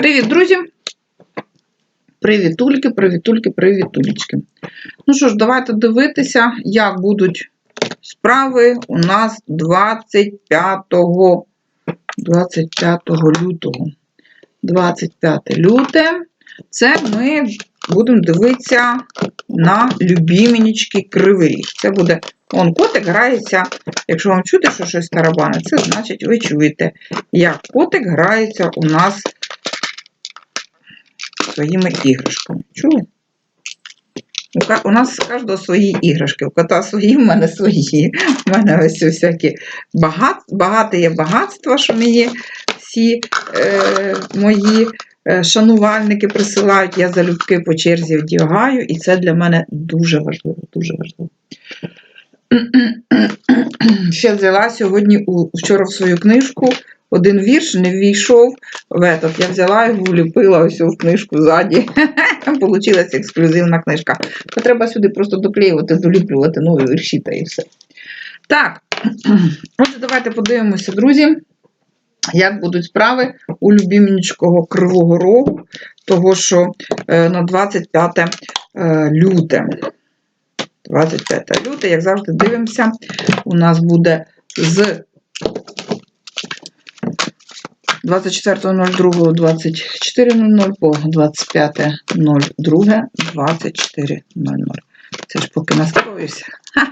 Привіт, друзі! Привітульки, привітульки, привітулечки. Ну що ж, давайте дивитися, як будуть справи у нас 25, 25 лютого. 25 люте. Це ми будемо дивитися на любіменічки Кривий Ріг. Це буде он котик грається. Якщо вам чути, що щось тарабане, це значить ви чуєте, як котик грається у нас своїми іграшками. Чули? У У нас з кожного свої іграшки. У кота свої, в мене свої. У мене ось всякі багат, багате є багатства, що мені всі е, мої е, шанувальники присилають. Я залюбки по черзі вдягаю, і це для мене дуже важливо. Дуже важливо. Ще взяла сьогодні у, вчора в свою книжку один вірш не ввійшов в этот. Я взяла його, вліпила ось в книжку ззаді. Получилася ексклюзивна книжка. То треба сюди просто доклеювати, доліплювати нові вірші та і все. Так, отже, давайте подивимося, друзі, як будуть справи у любімнічкого Кривого Рогу, того, що е, на 25 е, люте. 25 люте, як завжди, дивимося, у нас буде з 24.02 24.00 по 25.02 24.00. Це ж поки настроюся.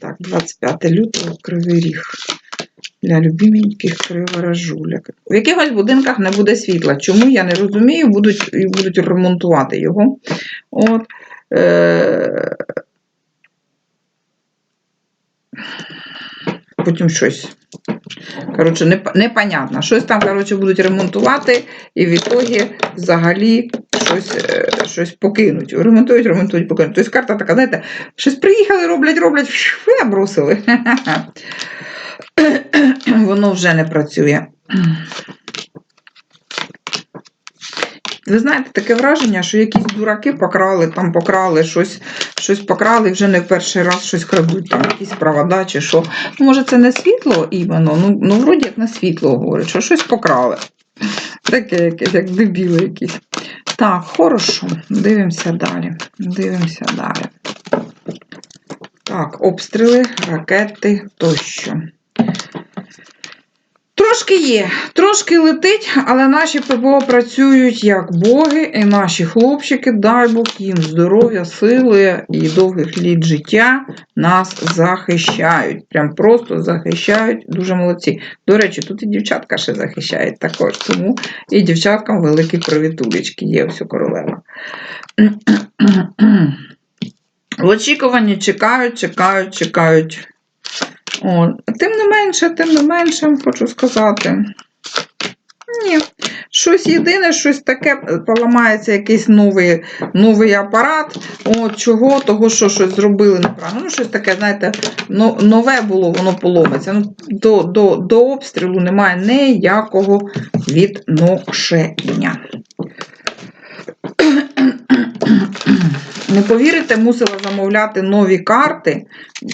Так, 25 лютого Кривий Ріг. Для любименьких криворожуляк. В якихось будинках не буде світла. Чому я не розумію, будуть, будуть ремонтувати його. От. Е- Потім щось. Коротше, не- непонятно. Щось там, коротше, будуть ремонтувати, і в ітогі взагалі щось, е, щось покинуть. Ремонтують, ремонтують, покинуть. Тобто карта така, знаєте, щось приїхали, роблять, роблять, фу, бросили. Воно вже не працює. Ви знаєте, таке враження, що якісь дураки покрали, там покрали щось, щось покрали, вже не в перший раз щось крадуть, там якісь провода чи що. Ну, може, це не світло іменно, ну, ну вроді як на світло говорять, що щось покрали. Таке якесь, як дебіли якісь. Так, хорошо, дивимося далі. Дивимося далі. Так, обстріли, ракети тощо. Трошки є, трошки летить, але наші ППО працюють як боги, і наші хлопчики, дай Бог їм здоров'я, сили і довгих літ життя нас захищають. Прям просто захищають, дуже молодці. До речі, тут і дівчатка ще захищають також, тому і дівчаткам великі привітулечки є ось королева. В очікуванні чекають, чекають, чекають. Тим не менше, тим не менше, хочу сказати. Ні, щось єдине, щось таке поламається, якийсь новий новий апарат. От чого, того, що щось зробили неправильно. Ну, щось таке, знаєте, нове було, воно поломиться. Ну, до, до, до обстрілу немає ніякого відношення. Не повірите, мусила замовляти нові карти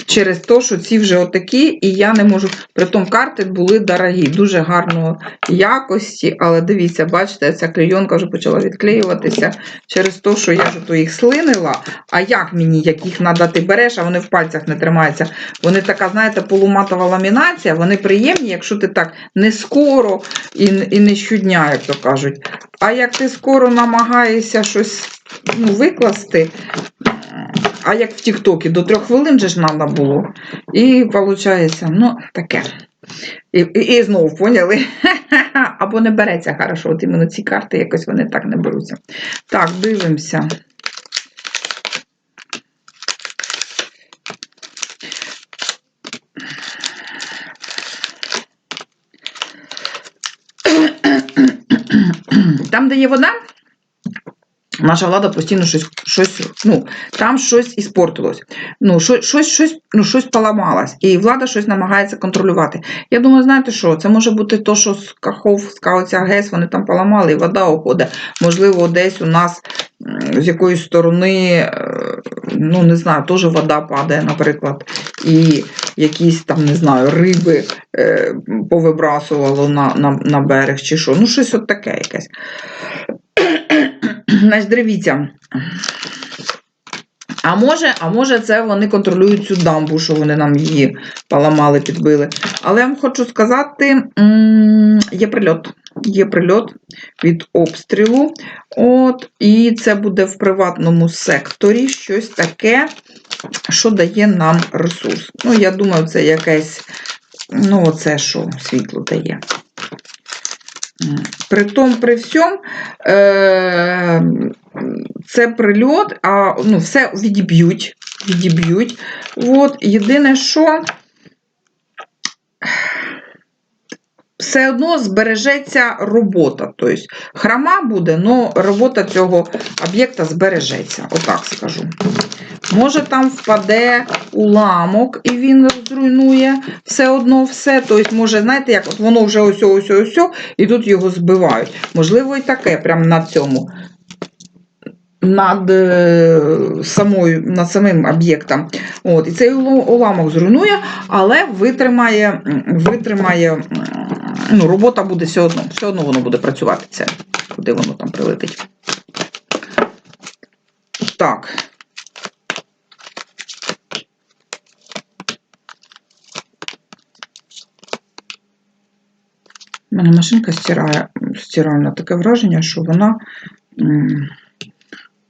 через те, що ці вже отакі, і я не можу. Притом карти були дорогі, дуже гарної якості, але дивіться, бачите, ця клейонка вже почала відклеюватися через те, що я вже то їх слинила. А як мені, їх треба, ти береш, а вони в пальцях не тримаються. Вони така, знаєте, полуматова ламінація, вони приємні, якщо ти так не скоро і, і не щодня, як то кажуть. А як ти скоро намагаєшся щось ну, викласти, а як в Тіктокі, до трьох хвилин же ж треба було. І виходить, ну, таке. І, і, і знову поняли? Або не береться хорошо. От іменно ці карти якось вони так не беруться. Так, дивимося. Там, де є вода, Наша влада постійно щось, щось ну, там щось іспортилось. Ну, щось, щось, ну, щось поламалось. І влада щось намагається контролювати. Я думаю, знаєте що? Це може бути то, що з Каховська оця ГЕС, вони там поламали, і вода уходить. Можливо, десь у нас з якоїсь сторони, е, ну не знаю, теж вода падає, наприклад, і якісь там, не знаю, риби е, повибрасувало на, на, на берег чи що. Ну, щось от таке якесь. Значить, дивіться. А може, а може, це вони контролюють цю дамбу, що вони нам її поламали, підбили. Але я вам хочу сказати, є прильот. Є прильот від обстрілу. От, і це буде в приватному секторі щось таке, що дає нам ресурс. Ну, я думаю, це якесь, ну, оце що світло дає. При тому, при всьому, е, це прильот, а ну, все відіб'ють. відіб'ють. От, єдине, що все одно збережеться робота. Тобто храма буде, але робота цього об'єкта збережеться. Отак скажу. Може, там впаде уламок, і він зруйнує все одно все. Тобто, може, знаєте, як от воно вже ось ось ось, і тут його збивають. Можливо, і таке, прямо на цьому. Над е, самою, над самим об'єктом. От, І цей уламок зруйнує, але витримає, витримає ну, робота буде все одно. Все одно воно буде працювати. Це, куди воно там прилетить. Так. Мене машинка стирає, стиральна таке враження, що вона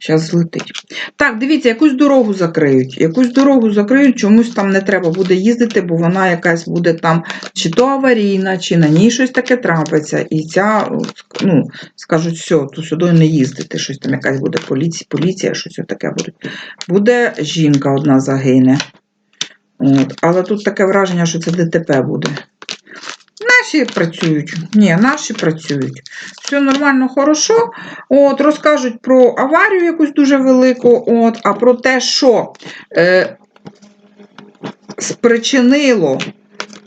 зараз злетить. Так, дивіться, якусь дорогу закриють. Якусь дорогу закриють, чомусь там не треба буде їздити, бо вона якась буде там чи то аварійна, чи на ній щось таке трапиться. І ця, ну, скажуть, все, то сюди не їздити, щось там якась буде поліція, поліція щось таке буде. Буде жінка одна загине. От. Але тут таке враження, що це ДТП буде. Наші працюють. Ні, наші працюють. Все нормально, хорошо. От, розкажуть про аварію якусь дуже велику, от, а про те, що е, спричинило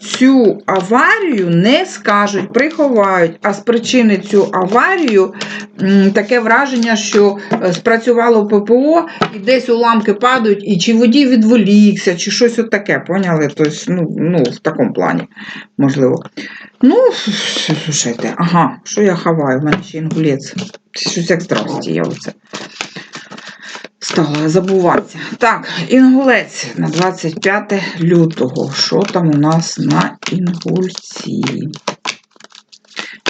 цю аварію, не скажуть, приховають, а спричинить цю аварію таке враження, що е, спрацювало ППО, і десь уламки падають, і чи водій відволікся, чи щось от таке, поняли? Тобто, ну, ну, в такому плані, можливо. Ну, слушайте, ага, що я хаваю? У мене ще інгулець. Щось як здрасті, я оце стала забуватися. Так, інгулець на 25 лютого. Що там у нас на інгульці?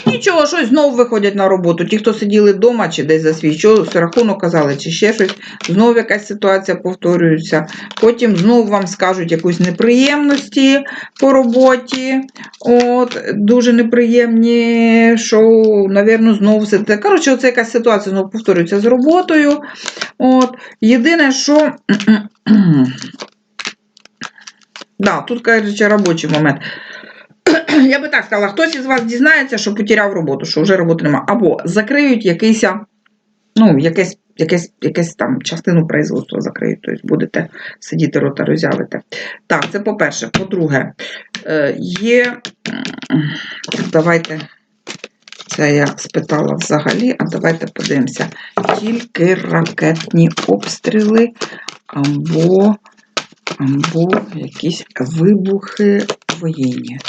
Нічого, щось знову виходять на роботу. Ті, хто сиділи вдома чи десь за свій що, рахунок казали, чи ще щось, знову якась ситуація повторюється. Потім знову вам скажуть якусь неприємності по роботі. От, дуже неприємні, що, навірно, знову все. Коротше, оце якась ситуація знову повторюється з роботою. От, єдине, що. Да, тут, кажучи, робочий момент. Я би так сказала, хтось із вас дізнається, що потеряв роботу, що вже роботи немає. Або закриють якийсь, ну, якесь, якесь, якесь там частину производства закриють, тобто будете сидіти рота роззявити. Так, це по-перше. По-друге, е, є. Давайте. Це я спитала взагалі, а давайте подивимося. Тільки ракетні обстріли або, або якісь вибухи воєнні.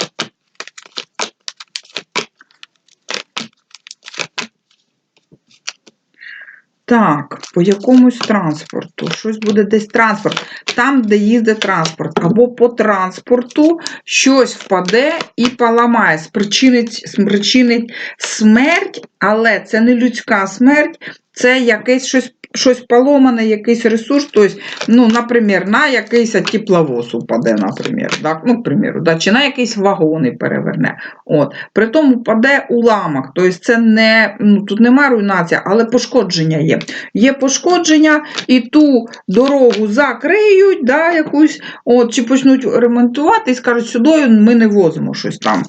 Так, по якомусь транспорту. Щось буде десь транспорт. Там, де їздить транспорт. Або по транспорту щось впаде і поламає, спричинить, спричинить смерть, але це не людська смерть, це якесь щось. Щось поломане, якийсь ресурс, тобто, ну, наприклад, на якийсь тепловоз упаде, наприклад, так? ну, примеру, да? чи на якийсь вагон і переверне. От. При тому паде уламок, тобто це не, ну, тут нема руйнація, але пошкодження є. Є пошкодження, і ту дорогу закриють, да, якусь, от, чи почнуть ремонтувати і скажуть, сюди ми не возимо щось там.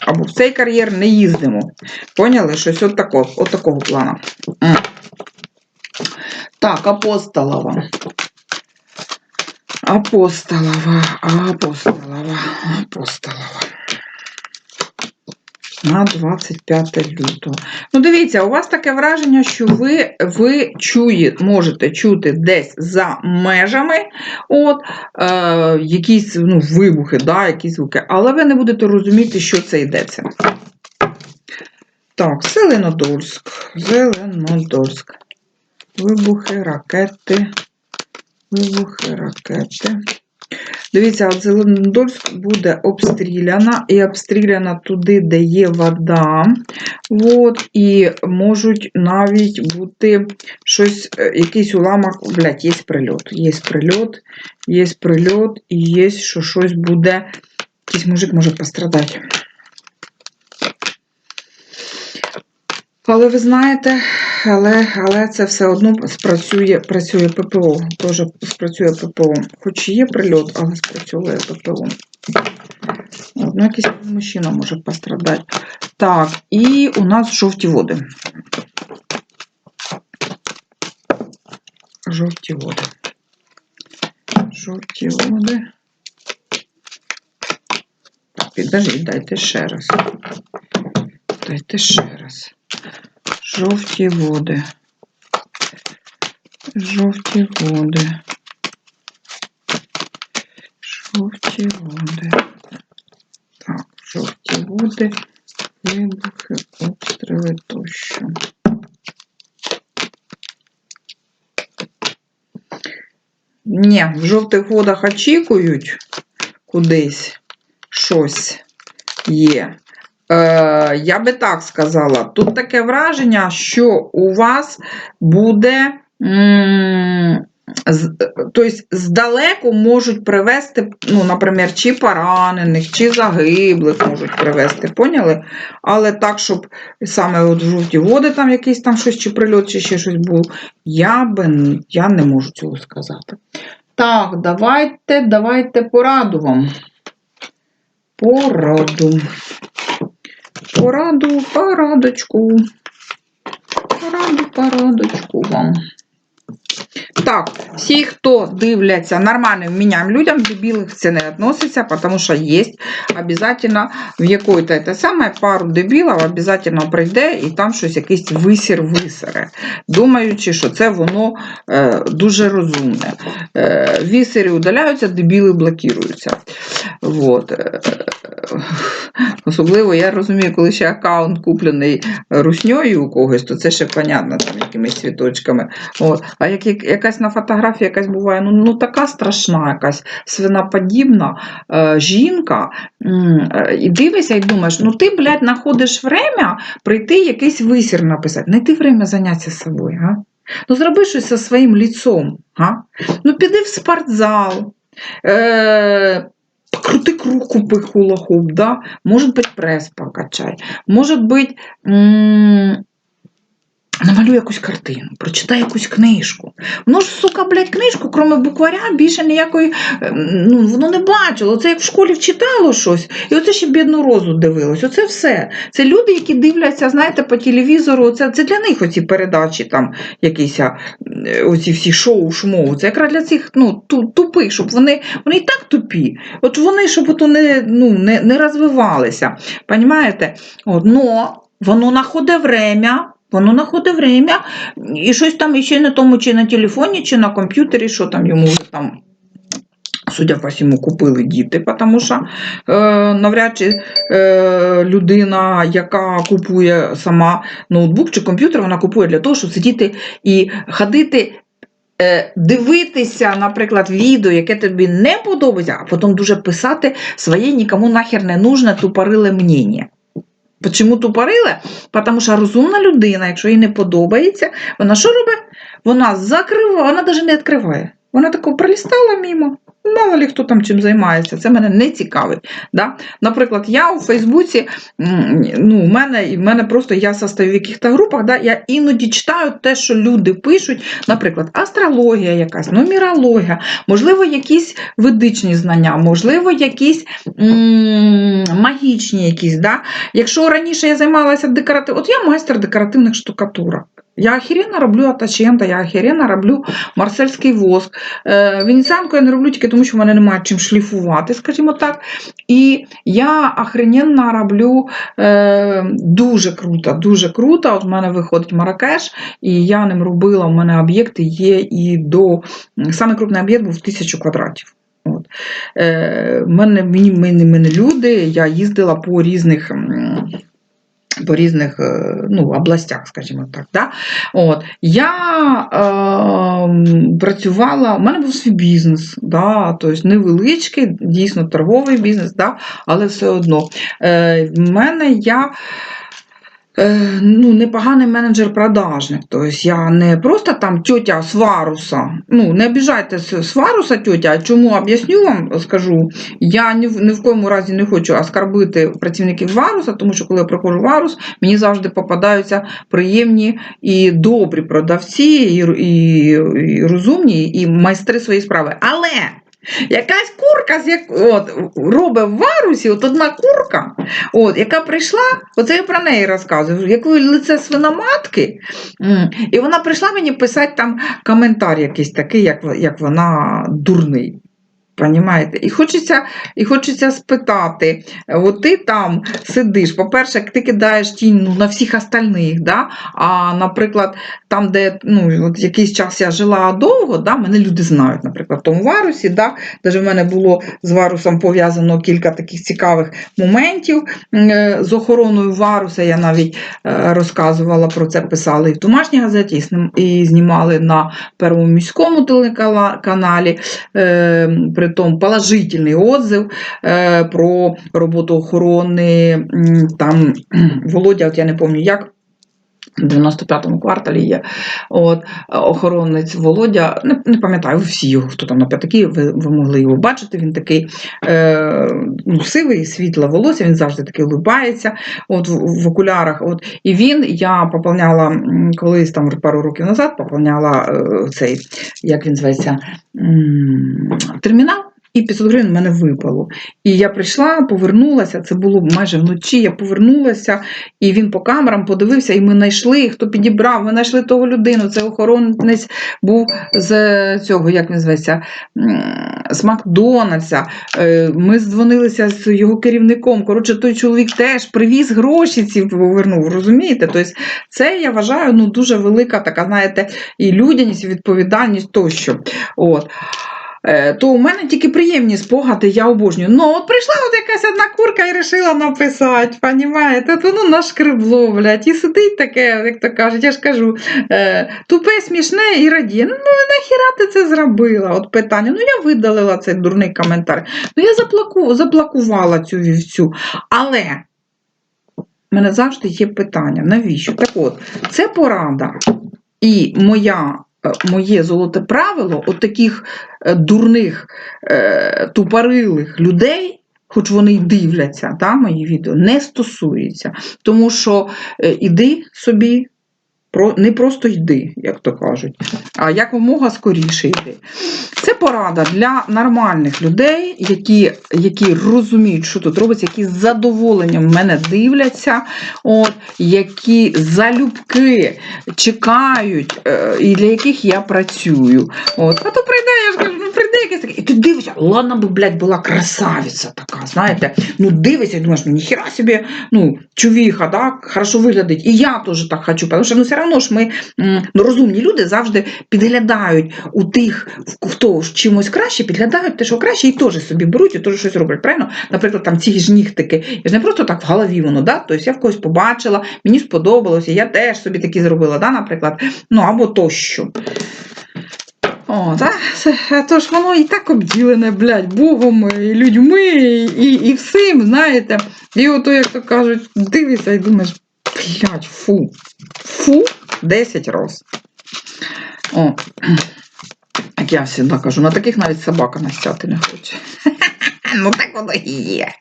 Або в цей кар'єр не їздимо. Поняли? Щось от такого, от такого плану. Так, апостолова. Апостолова, апостолова, апостолова. На 25 лютого. Ну, дивіться, у вас таке враження, що ви, ви чує, можете чути десь за межами от, е, якісь ну, вибухи, да, якісь звуки, але ви не будете розуміти, що це йдеться. Так, Зеленодольськ. Зеленодольськ. Вибухи, ракети. Вибухи, ракети. Дивіться, от Зеленодольськ буде обстріляна і обстріляна туди, де є вода. От, і можуть навіть бути щось, е, якийсь уламок, блядь, є прильот. Є прильот, є прильот, і є, що щось буде, якийсь мужик може пострадати. Але ви знаєте, але, але це все одно спрацює працює ППО. Теж спрацює ППО. Хоч є прильот, але спрацьовує ППО. Ну, якийсь мужчина може пострадати. Так, і у нас жовті води. Жовті води. Жовті води. Так, підождіть, дайте ще раз. Дайте ще раз. Жовті води. Жовті води. Жовті води. Так, жовті води, вибухи, обстріли тощо. Ні, в жовтих водах очікують кудись щось є. Е, я би так сказала, тут таке враження, що у вас буде. Тобто здалеку можуть привезти, ну, наприклад, чи поранених, чи загиблих можуть привезти, поняли? Але так, щоб саме от в жовті води там якийсь там щось, чи прильот, чи ще щось було, я би я не можу цього сказати. Так, давайте, давайте пораду вам. Пораду. Пораду, порадочку. Пораду, порадочку вам. Так, всі, хто дивляться нормальним міням людям, дебілих це не відноситься, тому що є обов'язково в якої-то те саме пару дебілів обов'язково прийде і там щось якийсь висір висере, думаючи, що це воно е, дуже розумне. Е, вісері удаляються, дебіли блокуються. Вот. Особливо я розумію, коли ще аккаунт куплений русньою у когось, то це ще понятно, там якимись цвіточками. От. А як, як якась на фотографії якась буває, ну, ну така страшна, якась свиноподібна е, жінка, е, і дивишся і думаєш, ну ти, блядь, знаходиш время прийти якийсь висір написати. Знайти время зайнятися собою. Га? Ну зроби щось зі своїм ліцом. Га? Ну піди в спортзал. Е, Крути круг, купи хула-хуп, да? Может быть, пресс покачай. Может быть, намалюй якусь картину, прочитай якусь книжку. Воно ж, сука, блядь, книжку, крім букваря, більше ніякої, ем, ну, воно не бачило. Це як в школі вчитало щось, і оце ще бідну розу дивилось. Оце все. Це люди, які дивляться, знаєте, по телевізору. Це, це для них оці передачі, там, якісь е, оці всі шоу, шмоу. Це якраз для цих ну, тупих, щоб вони, вони і так тупі. От вони, щоб ото не, ну, не, не розвивалися. Понімаєте? От, но воно знаходить время. Воно знаходить время і щось там іще на тому, чи на телефоні, чи на комп'ютері, що там йому там, судя по всьому, купили діти, тому що е, навряд чи е, людина, яка купує сама ноутбук чи комп'ютер, вона купує для того, щоб сидіти і ходити. е, Дивитися, наприклад, відео, яке тобі не подобається, а потім дуже писати своє нікому нахер не нужне тупориле мнення. Чому тупорила? Тому що розумна людина, якщо їй не подобається, вона що робить? Вона закриває, вона навіть не відкриває. Вона таку пролістала мимо. Мало ли хто там чим займається, це мене не цікавить. Да? Наприклад, я у Фейсбуці, ну, у мене, в мене просто я состою в яких-то групах, да, я іноді читаю те, що люди пишуть, наприклад, астрологія якась, нумерологія, можливо, якісь ведичні знання, можливо, якісь м, магічні якісь. Да? Якщо раніше я займалася декоративним, от я майстер декоративних штукатурок. Я охеренно роблю атачента, я охеренно роблю марсельський воск. Е, Венеціанку я не роблю тільки тому, що в мене немає чим шліфувати, скажімо так. І я охрененно роблю е, дуже круто, дуже круто. От в мене виходить Маракеш, і я ним робила. У мене об'єкти є і до. Саме крупний об'єкт був 1000 квадратів. От. Е, мене, мені, мені, мені люди, я їздила по різних. По різних е, ну, областях, скажімо так. Да? От. Я е, працювала, у мене був свій бізнес, да? тобто невеличкий, дійсно торговий бізнес, да? але все одно. Е, в мене я ну, непоганий менеджер-продажник. Тобто я не просто там тьотя Сваруса. Ну, не обіжайте Сваруса тьотя, чому об'ясню вам, скажу. Я ні в, ні в коєму разі не хочу оскарбити працівників Варуса, тому що коли я приходжу в Варус, мені завжди попадаються приємні і добрі продавці, і, і, і розумні, і майстри своєї справи. Але якась курка, з як, от, робить в Варусі, от одна курка, от, яка прийшла, оце я про неї розказую, як лице свиноматки, і вона прийшла мені писати там коментар якийсь такий, як, як вона дурний. Понімаєте? І хочеться, і хочеться спитати: от ти там сидиш, по-перше, ти кидаєш тінь ну, на всіх остальних, да? а, наприклад, там, де ну, от якийсь час я жила довго, да? мене люди знають, наприклад, в тому варусі, да? Даже в мене було з варусом пов'язано кілька таких цікавих моментів е, з охороною варуса. Я навіть е, розказувала про це, писали і в домашній газеті, і знімали на Первому міському телеканалі е, притом положительний отзыв е, про роботу охорони. Там Володя, от я не пам'ятаю як. В 95-му кварталі є от, охоронець Володя. Не, не пам'ятаю всі його, хто там на п'ятаки, ви, ви могли його бачити. Він такий е, ну, сивий, світле волосся, він завжди такий улибається от, в, в окулярах. От. І він, я поповняла колись там пару років назад, поповняла е, цей, як він зветься, м, термінал. І 500 гривень в мене випало. І я прийшла, повернулася, це було майже вночі. Я повернулася, і він по камерам подивився, і ми знайшли, хто підібрав, ми знайшли того людину. Це охоронець був з цього, як він зветься, з Макдональдса. Е, Ми здзвонилися з його керівником. Коротше, той чоловік теж привіз гроші ці повернув, розумієте? Тобто, це я вважаю ну, дуже велика така, знаєте, і людяність, і відповідальність тощо. От. Е, То у мене тільки приємні спогади, я обожнюю. Ну, от прийшла от якась одна курка і вирішила написати, понімаєте? Воно нашкребло, блядь, і сидить таке, як то кажуть, я ж кажу, е, тупе, смішне і радіє. Ну, нахіра ти це зробила? От питання. Ну, я видалила цей дурний коментар. Ну, я заплаку, заблокувала цю вівцю. Але в мене завжди є питання, навіщо? Так от, це порада. І моя, моє золоте правило от таких е, дурних, е, тупорилих людей, хоч вони й дивляться да, мої відео, не стосується. Тому що е, іди собі, не просто йди, як то кажуть, а якомога скоріше йди. Це порада для нормальних людей, які, які розуміють, що тут робиться, які з задоволенням мене дивляться, от, які залюбки чекають, е, і для яких я працюю. От. А то прийде, я ж кажу, ну прийде якесь таке, і ти дивишся, ладно би, блядь, була красавиця така, знаєте, ну дивишся і думаєш, ну ніхіра собі, ну, чувіха, да, хорошо виглядить, і я теж так хочу, тому що ну, все одно ж ми, ну, розумні люди завжди підглядають у тих, хто чимось краще, підглядають те, що краще, і теж собі беруть, і теж щось роблять. Правильно? Наприклад, там ці ж нігтики. Я ж не просто так в голові воно, да? тобто я в когось побачила, мені сподобалося, я теж собі такі зробила, да, наприклад, ну або тощо. О, та, це, то ж воно і так обділене, блядь, Богом, і людьми, і, і всім, знаєте. І ото, як то кажуть, дивишся і думаєш, блядь, фу. Фу, 10 раз. О, як я завжди кажу, на таких навіть собака настяти не хоче. Ну так воно і є.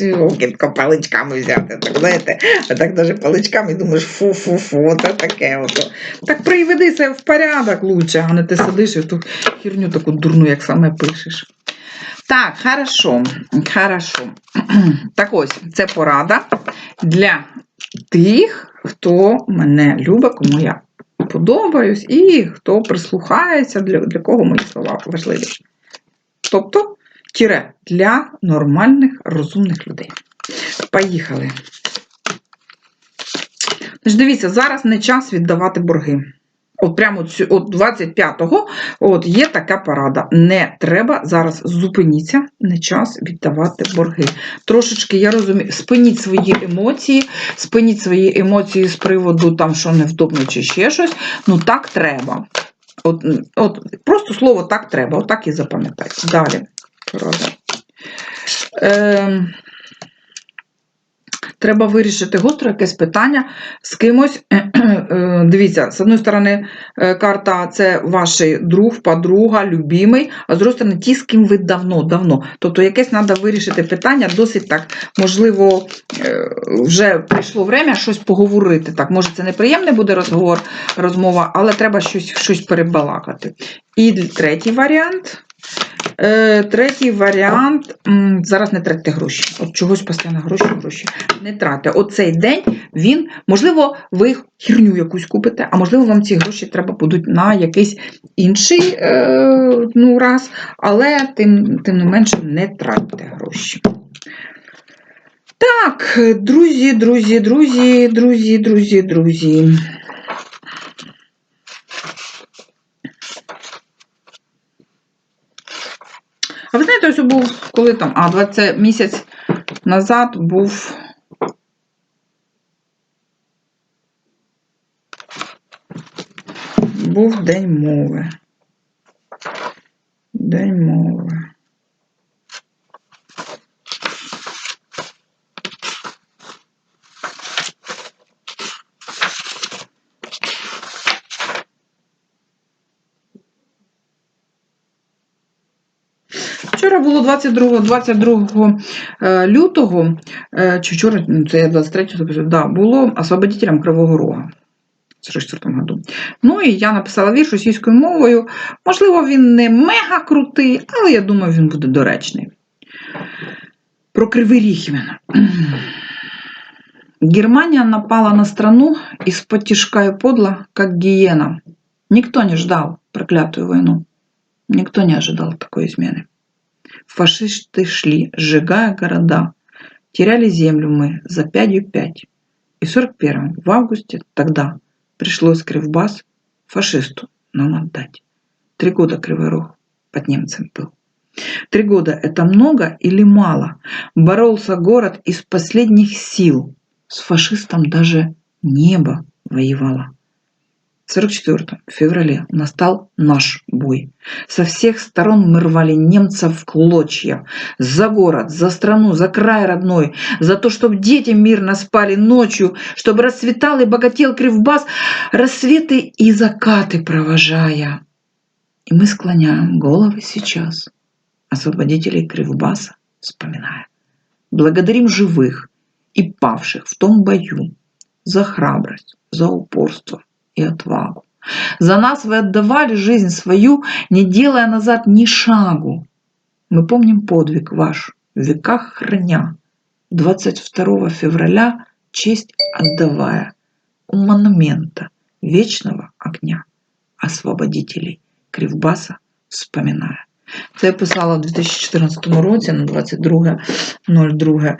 Гілки паличками взяти. Так знаєте, а так навіть паличками думаєш, фу-фу-фу, оце таке. Ото. Так приведи себе в порядок лучше, а не ти сидиш і ту херню таку дурну, як саме пишеш. Так, хорошо, хорошо. Так ось, це порада для тих, хто мене любить, кому я подобаюсь, і хто прислухається, для, для кого мої слова важливі. Тобто, тіре для нормальних, розумних людей. Поїхали. Тож дивіться, зараз не час віддавати борги. От прямо цю- от 25-го от є така порада. Не треба зараз зупиніться, не час віддавати борги. Трошечки, я розумію, спиніть свої емоції, спиніть свої емоції з приводу там, що невдобно чи ще щось. Ну так треба. От, от Просто слово так треба, отак і запам'ятайте. Далі. Порада. Ем, Треба вирішити гостро якесь питання з кимось. Е, Дивіться, з одної сторони, е, карта це ваш друг, подруга, любимий, а з іншої сторони, ті, з ким ви давно, давно. Тобто якесь треба вирішити питання, досить так, можливо, е, вже прийшло время щось поговорити. Так, може, це неприємний буде розговор, розмова, але треба щось, щось перебалакати. І третій варіант. Е, третій варіант. Зараз не тратьте гроші. От чогось постійно гроші, гроші. Не тратьте. Оцей день він, можливо, ви херню якусь купите, а можливо, вам ці гроші треба будуть на якийсь інший е, ну, раз, але тим, тим не менше не тратьте гроші. Так, друзі, друзі, друзі, друзі, друзі, друзі. А ви знаєте, ось був, коли там, а 20 місяць назад був. Був День мови. День мови. Вчора було 22, 22 е, лютого, е, чи вчора, ну, це я 23 да, було освободителем Кривого Рога. в 44 году. Ну і я написала вірш російською мовою. Можливо, він не мега крутий, але я думаю, він буде доречний. Про Кривий Ріг іменно. Германия напала на страну из-под тишка и подло, как гиена. Никто не ждал проклятую войну. Никто не ожидал такой измены. Фашисты шли, сжигая города. Теряли землю мы за пятью пять. И в 41-м, в августе, тогда пришлось Кривбас фашисту нам отдать. Три года Кривой Рог под немцем был. Три года – это много или мало? Боролся город из последних сил. С фашистом даже небо воевало. В 44 феврале настал наш бой. Со всех сторон мы рвали немцев в клочья. За город, за страну, за край родной. За то, чтобы дети мирно спали ночью, чтобы расцветал и богател Кривбас, рассветы и закаты провожая. И мы склоняем головы сейчас, освободителей Кривбаса вспоминая. Благодарим живых и павших в том бою за храбрость, за упорство и отвагу. За нас вы отдавали жизнь свою, не делая назад ни шагу. Мы помним подвиг ваш, в веках храня, 22 февраля честь отдавая у монумента вечного огня, освободителей Кривбаса вспоминая. Це я писала в 2014 році на 22.02.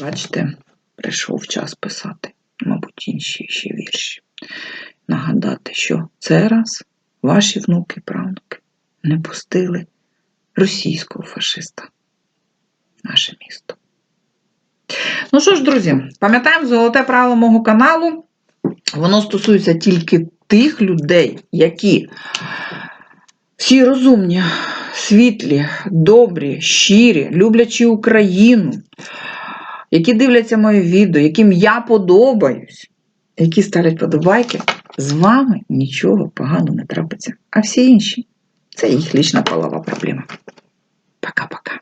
Бачите, прийшов час писати, мабуть, інші ще вірші. Нагадати, що це раз ваші внуки правнуки не пустили російського фашиста в наше місто. Ну що ж, друзі, пам'ятаємо золоте правило мого каналу. Воно стосується тільки тих людей, які всі розумні, світлі, добрі, щирі, люблячі Україну, які дивляться моє відео, яким я подобаюсь, які ставлять подобайки, з вами нічого поганого не трапиться. А всі інші це їх лічна полова проблема. Пока-пока.